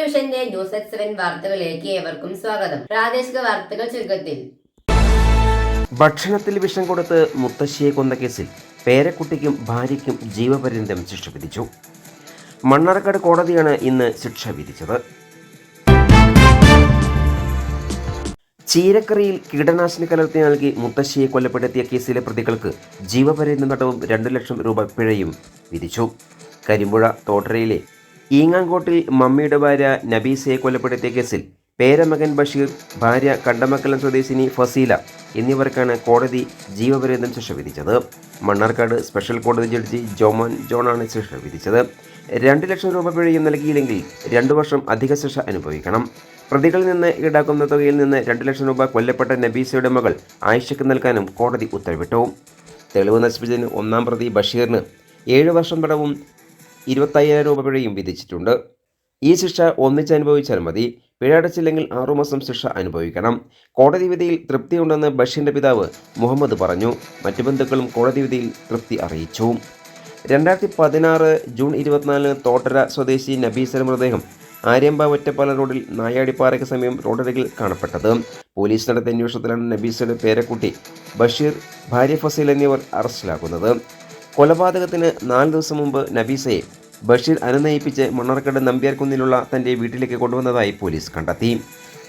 വിഷന്റെ news വാർത്തകളിലേക്ക് ഏവർക്കും സ്വാഗതം. പ്രാദേശിക വാർത്തകൾ ചുരുക്കത്തിൽ. ഭക്ഷണത്തിൽ വിഷം കൊടുത്ത് മുത്തശ്ശിയെ കൊന്ന കേസിൽ പേരക്കുട്ടിക്കും ഭാര്യയ്ക്കും ജീവപര്യന്തം ശിക്ഷ വിധിച്ചു. മണ്ണാർക്കാട് കോടതിയാണ് ഇന്ന് ശിക്ഷ വിധിച്ചത്. ചീരക്കറിയിൽ കീടനാശിനി കലർത്തി നൽകി മുത്തശ്ശിയെ കൊലപ്പെടുത്തിയ കേസിലെ പ്രതികൾക്ക് ജീവപര്യന്തം തടവും രണ്ടു ലക്ഷം രൂപ പിഴയും വിധിച്ചു. കരിമ്പുഴ തോട്ടരയിലെ ഈങ്ങാങ്കോട്ടിൽ മമ്മിയുടെ ഭാര്യ നബീസയെ കൊലപ്പെടുത്തിയ കേസിൽ പേരമകൻ ബഷീർ ഭാര്യ കണ്ടമക്കലം സ്വദേശിനി ഫസീല എന്നിവർക്കാണ് കോടതി ജീവപര്യന്തം ശിക്ഷ വിധിച്ചത്. മണ്ണാർക്കാട് സ്പെഷ്യൽ കോടതി ജഡ്ജി ജോമോൻ ജോണാണ് ശിക്ഷ വിധിച്ചത്. രണ്ട് ലക്ഷം രൂപ പിഴയും നൽകിയില്ലെങ്കിൽ രണ്ടു വർഷം അധിക ശിക്ഷ അനുഭവിക്കണം. പ്രതികളിൽ നിന്ന് ഈടാക്കുന്ന തുകയിൽ നിന്ന് രണ്ട് ലക്ഷം രൂപ കൊല്ലപ്പെട്ട നബീസയുടെ മകൾ ആയിഷയ്ക്ക് നൽകാനും കോടതി ഉത്തരവിട്ടു. തെളിവ് നശിപ്പിച്ചതിന് ഒന്നാം പ്രതി ബഷീറിന് ഏഴ് വർഷം തടവും ഇരുപത്തയ്യായിരം രൂപ പിഴയും വിധിച്ചിട്ടുണ്ട്. ഈ ശിക്ഷ ഒന്നിച്ച് അനുഭവിച്ചാൽ മതി. പിഴ അടച്ചില്ലെങ്കിൽ ആറുമാസം ശിക്ഷ അനുഭവിക്കണം. കോടതി വിധിയിൽ തൃപ്തിയുണ്ടെന്ന് ബഷീറിന്റെ പിതാവ് മുഹമ്മദ് പറഞ്ഞു. മറ്റു ബന്ധുക്കളും കോടതി വിധിയിൽ തൃപ്തി അറിയിച്ചു. രണ്ടായിരത്തി പതിനാറ് ജൂൺ ഇരുപത്തിനാലിന് തോട്ടര സ്വദേശി നബീസയുടെ മൃതദേഹം ആര്യമ്പ ഒറ്റപ്പാല റോഡിൽ നായാടിപ്പാറയ്ക്ക് സമയം റോഡരികിൽ കാണപ്പെട്ടത്. പോലീസ് നടത്തിയ അന്വേഷണത്തിലാണ് നബീസയുടെ പേരക്കുട്ടി ബഷീർ ഭാര്യ ഫസീൽ എന്നിവർ അറസ്റ്റിലാക്കുന്നത് കൊലപാതകത്തിന് നാല് ദിവസം മുമ്പ് നബീസയെ ബഷീർ അനുനയിപ്പിച്ച് മണ്ണാർക്കാട് നമ്പ്യാർക്കുന്നിലുള്ള തന്റെ വീട്ടിലേക്ക് കൊണ്ടുവന്നതായി പോലീസ് കണ്ടെത്തി.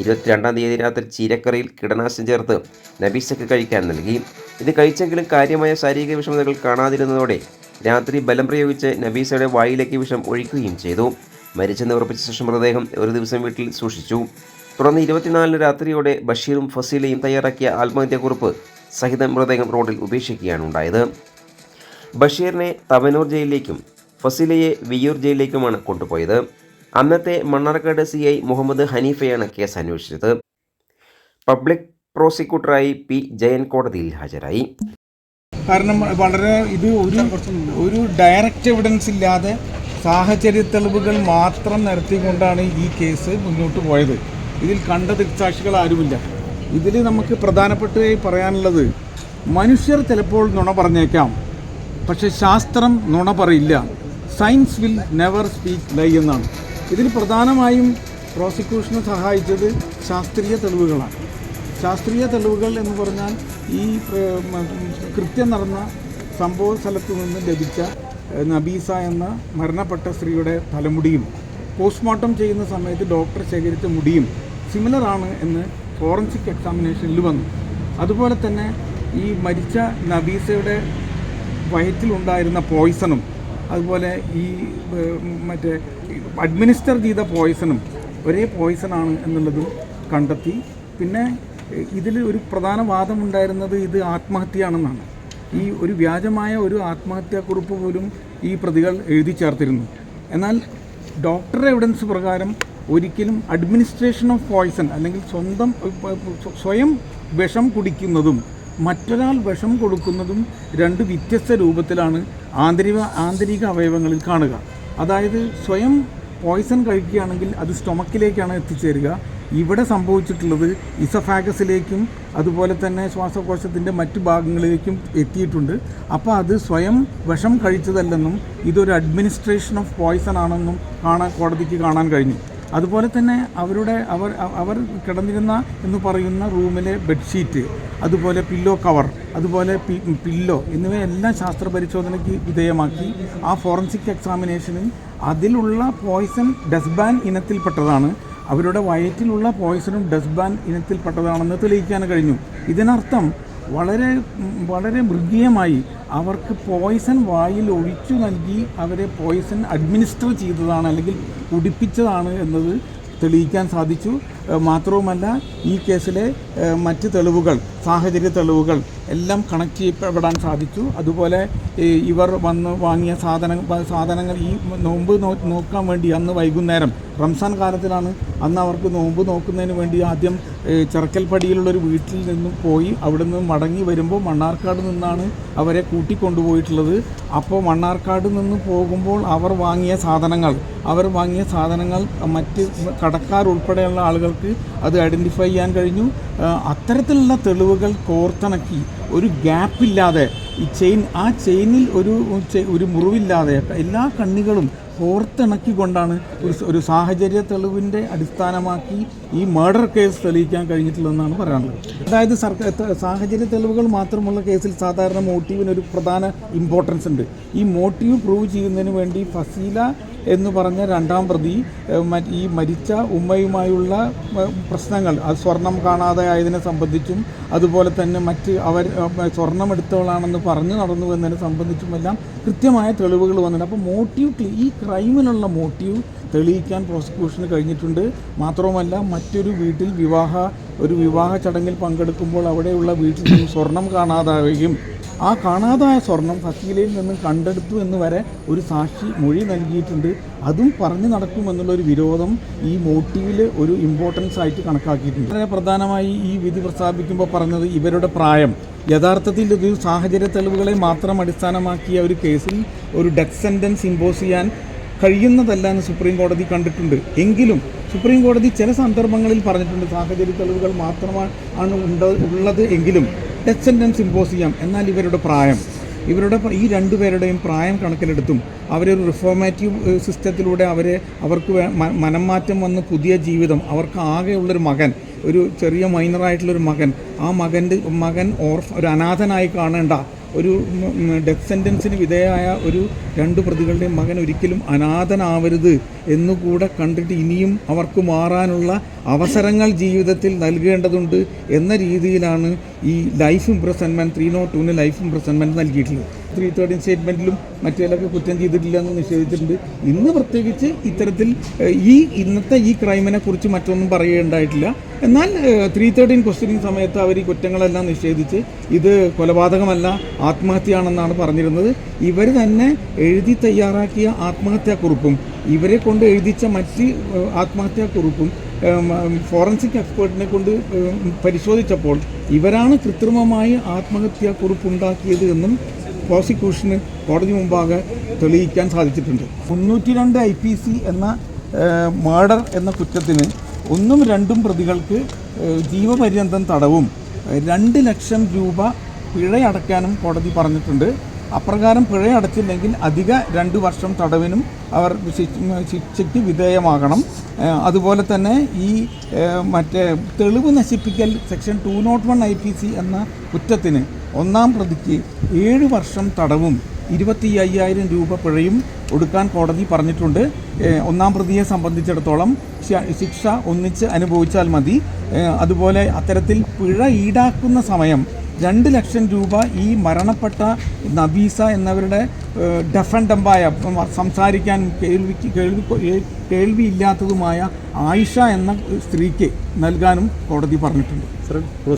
ഇരുപത്തിരണ്ടാം തീയതി രാത്രി ചീരക്കറിയിൽ കീടനാശിനി ചേർത്ത് നബീസയ്ക്ക് കഴിക്കാൻ നൽകി. ഇത് കഴിച്ചെങ്കിലും കാര്യമായ ശാരീരിക വിഷമതകൾ കാണാതിരുന്നതോടെ രാത്രി ബലം പ്രയോഗിച്ച് നബീസയുടെ വായിലേക്ക് വിഷം ഒഴിക്കുകയും ചെയ്തു. മരിച്ചെന്ന് ഉറപ്പിച്ച ശേഷം മൃതദേഹം ഒരു ദിവസം വീട്ടിൽ സൂക്ഷിച്ചു. തുടർന്ന് ഇരുപത്തിനാലിന് രാത്രിയോടെ ബഷീറും ഫസീലയും തയ്യാറാക്കിയ ആത്മഹത്യാക്കുറിപ്പ് സഹിതം മൃതദേഹം റോഡിൽ ഉപേക്ഷിക്കുകയാണ് ഉണ്ടായത്. ബഷീറിനെ തവനൂർ ജയിലിലേക്കും ഫസിലയെ വിയ്യൂർ ജയിലിലേക്കുമാണ് കൊണ്ടുപോയത്. അന്നത്തെ മണ്ണാർക്കാട് സി ഐ മുഹമ്മദ് ഹനീഫയാണ് കേസ് അന്വേഷിച്ചത്. പബ്ലിക് പ്രോസിക്യൂട്ടറായി പി ജയൻ കോടതിയിൽ ഹാജരായി. കാരണം വളരെ ഇത് ഒരു ഒരു ഡയറക്റ്റ് എവിഡൻസ് ഇല്ലാതെ സാഹചര്യ തെളിവുകൾ മാത്രം നിരത്തിക്കൊണ്ടാണ് ഈ കേസ് മുന്നോട്ട് പോയത്. ഇതിൽ കണ്ട ദൃക്സാക്ഷികൾ ആരുമില്ല. ഇതിൽ നമുക്ക് പ്രധാനപ്പെട്ടതായി പറയാനുള്ളത് മനുഷ്യർ ചിലപ്പോൾ നുണ പറഞ്ഞേക്കാം. പക്ഷേ ശാസ്ത്രം നുണ പറയില്ല. Science will never speak lie എന്നാണ്. ഇതിൽ പ്രധാനമായും പ്രോസിക്യൂഷനെ സഹായിച്ചത് ശാസ്ത്രീയ തെളിവുകളാണ്. ശാസ്ത്രീയ തെളിവുകൾ എന്ന് പറഞ്ഞാൽ ഈ കൃത്യം നടന്ന സംഭവ സ്ഥലത്തു നിന്ന് ലഭിച്ച നബീസ എന്ന മരണപ്പെട്ട സ്ത്രീയുടെ തലമുടിയും പോസ്റ്റ്മോർട്ടം ചെയ്യുന്ന സമയത്ത് ഡോക്ടർ ശേഖരിച്ച മുടിയും സിമിലർ ആണ് എന്ന് ഫോറൻസിക് എക്സാമിനേഷനിൽ വന്നു. അതുപോലെ തന്നെ ഈ മരിച്ച നബീസയുടെ വയറ്റിലുണ്ടായിരുന്ന പോയിസണും അതുപോലെ ഈ മറ്റേ അഡ്മിനിസ്റ്റർ ചെയ്ത പോയിസണും ഒരേ പോയിസണാണ് എന്നുള്ളതും കണ്ടെത്തി. പിന്നെ ഇതിൽ ഒരു പ്രധാന വാദമുണ്ടായിരുന്നത് ഇത് ആത്മഹത്യയാണെന്നാണ്. ഈ ഒരു വ്യാജമായ ഒരു ആത്മഹത്യാക്കുറിപ്പ് പോലും ഈ പ്രതികൾ എഴുതി ചേർത്തിരുന്നു. എന്നാൽ ഡോക്ടർ എവിഡൻസ് പ്രകാരം ഒരിക്കലും അഡ്മിനിസ്ട്രേഷൻ ഓഫ് പോയിസൺ അല്ലെങ്കിൽ സ്വന്തം സ്വയം വിഷം കുടിക്കുന്നതും മറ്റൊരാൾ വിഷം കൊടുക്കുന്നതും രണ്ട് വ്യത്യസ്ത രൂപത്തിലാണ് ആന്തരിക ആന്തരിക അവയവങ്ങളിൽ കാണുക. അതായത് സ്വയം പോയ്സൺ കഴിക്കുകയാണെങ്കിൽ അത് സ്റ്റൊമക്കിലേക്കാണ് എത്തിച്ചേരുക. ഇവിടെ സംഭവിച്ചിട്ടുള്ളത് ഇസഫാഗസിലേക്കും അതുപോലെ തന്നെ ശ്വാസകോശത്തിന്റെ മറ്റു ഭാഗങ്ങളിലേക്കും എത്തിയിട്ടുണ്ട്. അപ്പോൾ അത് സ്വയം വിഷം കഴിച്ചതല്ലെന്നും ഇതൊരു അഡ്മിനിസ്ട്രേഷൻ ഓഫ് പോയ്സൺ ആണെന്നും കാണാൻ കോടതിക്ക് കാണാൻ കഴിഞ്ഞു. അതുപോലെ തന്നെ അവരുടെ അവർ അവർ കിടന്നിരുന്ന എന്ന് പറയുന്ന റൂമിലെ ബെഡ്ഷീറ്റ് അതുപോലെ പില്ലോ കവർ അതുപോലെ പില്ലോ എന്നിവയെല്ലാം ശാസ്ത്ര പരിശോധനയ്ക്ക് വിധേയമാക്കി. ആ ഫോറൻസിക് എക്സാമിനേഷനിൽ അതിലുള്ള പോയ്സൺ ഡസ്ബാൻ ഇനത്തിൽപ്പെട്ടതാണ്. അവരുടെ വയറ്റിലുള്ള പോയ്സണും ഡസ്ബാൻ ഇനത്തിൽപ്പെട്ടതാണെന്ന് തെളിയിക്കാൻ കഴിഞ്ഞു. ഇതിനർത്ഥം വളരെ വളരെ മൃഗീയമായി അവർക്ക് പോയ്സൺ വായിൽ ഒഴിച്ചു നൽകി അവരെ പോയ്സൺ അഡ്മിനിസ്റ്റർ ചെയ്തതാണ് അല്ലെങ്കിൽ കുടിപ്പിച്ചതാണ് എന്നത് തെളിയിക്കാൻ സാധിച്ചു. മാത്രവുമല്ല ഈ കേസിലെ മറ്റ് തെളിവുകൾ സാഹചര്യ തെളിവുകൾ എല്ലാം കണക്ട് ചെയ്യപ്പെടാൻ സാധിച്ചു. അതുപോലെ ഇവർ വന്ന് വാങ്ങിയ സാധന സാധനങ്ങൾ ഈ നോമ്പ് നോക്കാൻ വേണ്ടി അന്ന് വൈകുന്നേരം റംസാൻ കാലത്തിലാണ് അന്ന് അവർക്ക് നോമ്പ് നോക്കുന്നതിന് വേണ്ടി ആദ്യം ചെറുക്കൽപ്പടിയിലുള്ളൊരു വീട്ടിൽ നിന്നും പോയി അവിടെ നിന്ന് മടങ്ങി വരുമ്പോൾ മണ്ണാർക്കാട് നിന്നാണ് അവരെ കൂട്ടിക്കൊണ്ടുപോയിട്ടുള്ളത്. അപ്പോൾ മണ്ണാർക്കാട് നിന്ന് പോകുമ്പോൾ അവർ വാങ്ങിയ സാധനങ്ങൾ അവർ വാങ്ങിയ സാധനങ്ങൾ മറ്റ് കടക്കാർ ഉൾപ്പെടെയുള്ള ആളുകൾക്ക് അത് ഐഡന്റിഫൈ ചെയ്യാൻ കഴിഞ്ഞു. അത്തരത്തിലുള്ള തെളിവുകൾ കോർത്തിണക്കി ഒരു ഗ്യാപ്പില്ലാതെ ഈ ചെയിൻ ആ ചെയിനിൽ ഒരു ഒരു മുറിവില്ലാതെ എല്ലാ കണ്ണികളും കോർത്തിണക്കിക്കൊണ്ടാണ് ഒരു ഒരു സാഹചര്യ തെളിവിന്റെ അടിസ്ഥാനമാക്കി ഈ മർഡർ കേസ് തെളിയിക്കാൻ കഴിഞ്ഞിട്ടുള്ളതെന്നാണ് പറയാനുള്ളത്. അതായത് സർക്കാർ സാഹചര്യ തെളിവുകൾ മാത്രമുള്ള കേസിൽ സാധാരണ മോട്ടീവിന് ഒരു പ്രധാന ഇമ്പോർട്ടൻസ് ഉണ്ട്. ഈ മോട്ടീവ് പ്രൂവ് ചെയ്യുന്നതിന് വേണ്ടി ഫസീല എന്ന് പറഞ്ഞ രണ്ടാം പ്രതി ഈ മരിച്ച ഉമ്മയുമായുള്ള പ്രശ്നങ്ങൾ അത് സ്വർണം കാണാതെ ആയതിനെ സംബന്ധിച്ചും അതുപോലെ തന്നെ മറ്റ് അവർ സ്വർണം എടുത്തവളാണെന്ന് പറഞ്ഞു നടന്നു എന്നതിനെ സംബന്ധിച്ചുമെല്ലാം കൃത്യമായ തെളിവുകൾ വന്നിട്ടുണ്ട്. അപ്പോൾ മോട്ടീവ് ഈ ക്രൈമിനുള്ള മോട്ടീവ് തെളിയിക്കാൻ പ്രോസിക്യൂഷന് കഴിഞ്ഞിട്ടുണ്ട്. മാത്രവുമല്ല മറ്റൊരു വീട്ടിൽ വിവാഹ ഒരു വിവാഹ ചടങ്ങിൽ പങ്കെടുക്കുമ്പോൾ അവിടെയുള്ള വീട്ടിൽ നിന്നും സ്വർണം കാണാതാവുകയും ആ കാണാതായ സ്വർണം ഫസീലയിൽ നിന്നും കണ്ടെടുത്തു എന്ന് വരെ ഒരു സാക്ഷി മൊഴി നൽകിയിട്ടുണ്ട്. അതും പറഞ്ഞു നടക്കുമെന്നുള്ള ഒരു വിരോധം ഈ മോട്ടീവിൽ ഒരു ഇമ്പോർട്ടൻസ് ആയിട്ട് കണക്കാക്കിയിട്ടുണ്ട്. വളരെ പ്രധാനമായി ഈ വിധി പ്രസ്താവിക്കുമ്പോൾ പറഞ്ഞത് ഇവരുടെ പ്രായം. യഥാർത്ഥത്തിൽ ഇത് സാഹചര്യ തെളിവുകളെ മാത്രം അടിസ്ഥാനമാക്കിയ ഒരു കേസിൽ ഒരു ഡെത്ത് സെന്റൻസ് ഇമ്പോസ് ചെയ്യാൻ കഴിയുന്നതല്ല എന്ന് സുപ്രീം കോടതി കണ്ടിട്ടുണ്ട്. എങ്കിലും സുപ്രീം കോടതി ചില സന്ദർഭങ്ങളിൽ പറഞ്ഞിട്ടുണ്ട് സാഹചര്യ തെളിവുകൾ മാത്രമാണ് ഉണ്ട് ഉള്ളത് എങ്കിലും ഡെത്ത് സെന്റൻസ് ഇമ്പോസ് ചെയ്യാം. എന്നാൽ ഇവരുടെ പ്രായം ഇവരുടെ ഈ രണ്ടുപേരുടെയും പ്രായം കണക്കിലെടുത്തും അവരെ ഒരു റിഫോർമേറ്റീവ് സിസ്റ്റത്തിലൂടെ അവരെ അവർക്ക് മനംമാറ്റം വന്ന് പുതിയ ജീവിതം അവർക്ക് ആകെയുള്ളൊരു മകൻ ഒരു ചെറിയ മൈനറായിട്ടുള്ളൊരു മകൻ ആ മകന്റെ മകൻ ഓർഫ് ഒരു അനാഥനായി കാണേണ്ട ഒരു ഡെത്ത് സെന്റൻസിന് വിധേയമായ ഒരു രണ്ട് പ്രതികളുടെയും മകൻ ഒരിക്കലും അനാഥനാവരുത് എന്നുകൂടെ കണ്ടിട്ട് ഇനിയും അവർക്ക് മാറാനുള്ള അവസരങ്ങൾ ജീവിതത്തിൽ നൽകേണ്ടതുണ്ട് എന്ന രീതിയിലാണ് ഈ ലൈഫ് ഇംപ്രസൻമെന്റ് ത്രീ നോട്ട് ടൂവിന് ലൈഫ് ഇംപ്രസൻമെന്റ് നൽകിയിട്ടുള്ളത്. ത്രീ തേർട്ടീൻ സ്റ്റേറ്റ്മെന്റിലും മറ്റേലൊക്കെ കുറ്റം ചെയ്തിട്ടില്ല എന്ന് നിഷേധിച്ചിട്ടുണ്ട്. ഇന്ന് പ്രത്യേകിച്ച് ഇത്തരത്തിൽ ഈ ഇന്നത്തെ ഈ ക്രൈമിനെ കുറിച്ച് മറ്റൊന്നും പറയുകയുണ്ടായിട്ടില്ല എന്നാൽ ത്രീ തേർട്ടീൻ ക്വസ്റ്റ്യനിങ് സമയത്ത് അവർ ഈ കുറ്റങ്ങളെല്ലാം നിഷേധിച്ച് ഇത് കൊലപാതകമല്ല ആത്മഹത്യയാണെന്നാണ് പറഞ്ഞിരുന്നത്. ഇവർ തന്നെ എഴുതി തയ്യാറാക്കിയ ആത്മഹത്യാക്കുറിപ്പും ഇവരെ കൊണ്ട് എഴുതിച്ച മറ്റ് ആത്മഹത്യാ കുറിപ്പും ഫോറൻസിക് എക്സ്പേർട്ടിനെ കൊണ്ട് പരിശോധിച്ചപ്പോൾ ഇവരാണ് കൃത്രിമമായി ആത്മഹത്യാക്കുറിപ്പുണ്ടാക്കിയത് എന്നും പ്രോസിക്യൂഷന് കോടതി മുമ്പാകെ തെളിയിക്കാൻ സാധിച്ചിട്ടുണ്ട്. മുന്നൂറ്റി രണ്ട് ഐ പി സി എന്ന മർഡർ എന്ന കുറ്റത്തിന് ഒന്നും രണ്ടും പ്രതികൾക്ക് ജീവപര്യന്തം തടവും രണ്ട് ലക്ഷം രൂപ പിഴയടക്കാനും കോടതി പറഞ്ഞിട്ടുണ്ട്. അപ്രകാരം പിഴയടച്ചില്ലെങ്കിൽ അധിക രണ്ട് വർഷം തടവിനും അവർ ശിക്ഷ- ശിക്ഷയ്ക്ക് വിധേയമാകണം. അതുപോലെ തന്നെ ഈ മറ്റേ തെളിവ് നശിപ്പിക്കൽ section two nought one I P C എന്ന കുറ്റത്തിന് ഒന്നാം പ്രതിക്ക് ഏഴ് വർഷം തടവും ഇരുപത്തി അയ്യായിരം രൂപ പിഴയും ഒടുക്കാൻ കോടതി പറഞ്ഞിട്ടുണ്ട്. ഒന്നാം പ്രതിയെ സംബന്ധിച്ചിടത്തോളം ശിക്ഷ ഒന്നിച്ച് അനുഭവിച്ചാൽ മതി. അതുപോലെ അത്തരത്തിൽ പിഴ ഈടാക്കുന്ന സമയം രണ്ട് ലക്ഷം രൂപ ഈ മരണപ്പെട്ട നബീസ എന്നവരുടെ ഡഫൻഡമ്പായ സംസാരിക്കാൻ കേൾവിക്ക് കേൾവി കേൾവി ഇല്ലാത്തതുമായ ആയിഷ എന്ന സ്ത്രീക്ക് നൽകാനും കോടതി പറഞ്ഞിട്ടുണ്ട്.